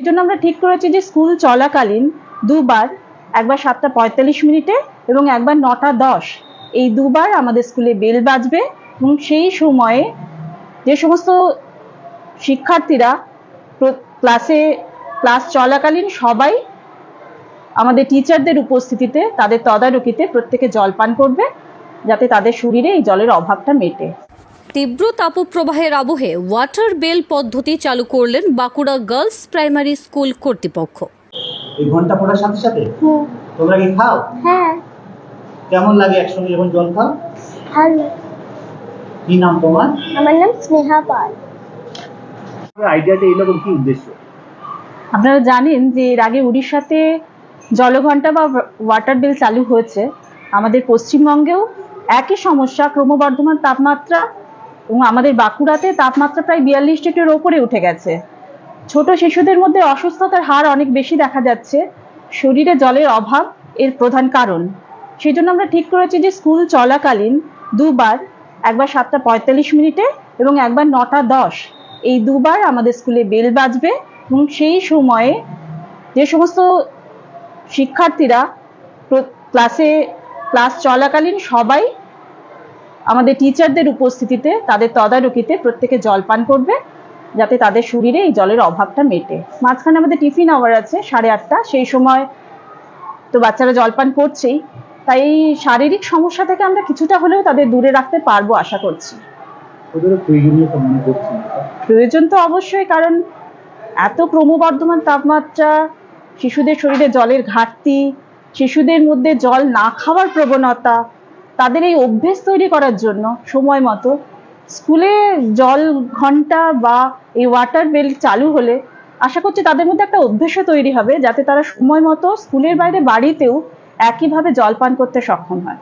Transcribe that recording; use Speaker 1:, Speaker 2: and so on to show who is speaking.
Speaker 1: এই জন্য আমরা ঠিক করেছি যে স্কুল চলাকালীন দুবার, একবার সাতটা পঁয়তাল্লিশ মিনিটে এবং একবার নটা দশ, এই দুবার আমাদের স্কুলে বেল বাজবে এবং সেই সময়ে যে সমস্ত শিক্ষার্থীরা ক্লাসে, ক্লাস চলাকালীন সবাই আমাদের টিচারদের উপস্থিতিতে, তাদের তদারকিতে প্রত্যেকে জল পান করবে, যাতে তাদের শরীরে এই জলের অভাবটা মেটে।
Speaker 2: তীব্র তাপপ্রবাহের আবহে ওয়াটার বেল পদ্ধতি চালু করলেন বাঁকুড়া গার্লস প্রাইমারি স্কুল কর্তৃপক্ষ।
Speaker 3: এই ঘণ্টা পড়ার সাথে সাথে?
Speaker 4: হুম,
Speaker 3: তোমরা কি খাও?
Speaker 4: হ্যাঁ।
Speaker 3: কেমন লাগে একসঙ্গে যখন জল খাও?
Speaker 4: ভালো।
Speaker 3: কি নাম তোমার?
Speaker 4: আমার নাম স্নেহা পাল।
Speaker 3: আইডিয়াটা এরকম কি উদ্দেশ্য?
Speaker 1: আপনারা জানেন যে এর আগে উড়িষ্যাতে জলঘণ্টা বা ওয়াটার বেল চালু হয়েছে। আমাদের পশ্চিমবঙ্গেও একই সমস্যা ক্রমবর্ধমান তাপমাত্রা এবং আমাদের বাঁকুড়াতে তাপমাত্রা প্রায় বিয়াল্লিশ ডিগ্রির ওপরে উঠে গেছে। ছোট শিশুদের মধ্যে অসুস্থতার হার অনেক বেশি দেখা যাচ্ছে। শরীরে জলের অভাব এর প্রধান কারণ। সেই জন্য আমরা ঠিক করেছি যে স্কুল চলাকালীন দুবার, একবার সাতটা পঁয়তাল্লিশ মিনিটে এবং একবার নটা দশ। এই দুবার আমাদের স্কুলে বেল বাজবে এবং সেই সময়ে যে সমস্ত শিক্ষার্থীরা ক্লাসে, ক্লাস চলাকালীন সবাই আমাদের টিচারদের উপস্থিতিতে তাদের তদারকিতে প্রত্যেকে জল পান করবে যাতে তাদের শরীরে এই জলের অভাবটা মেটে। মাঝখানে আমাদের টিফিন আওয়ার আছে সাড়ে আটটা। সেই সময় তো বাচ্চারা জলপান করছেই। তাই শারীরিক সমস্যা থেকে আমরা কিছুটা হলেও তাদের দূরে রাখতে পারব আশা করছি। প্রয়োজন তো অবশ্যই কারণ এত ক্রমবর্ধমান তাপমাত্রা শিশুদের শরীরে জলের ঘাটতি শিশুদের মধ্যে জল না খাওয়ার প্রবণতা তাদের এই অভ্যেস তৈরি করার জন্য সময় মতো স্কুলে জল ঘণ্টা বা এই ওয়াটার বেল চালু হলে আশা করছি তাদের মধ্যে একটা অভ্যেসও তৈরি হবে যাতে তারা সময় মতো স্কুলের বাইরে বাড়িতেও একইভাবে জল পান করতে সক্ষম হয়।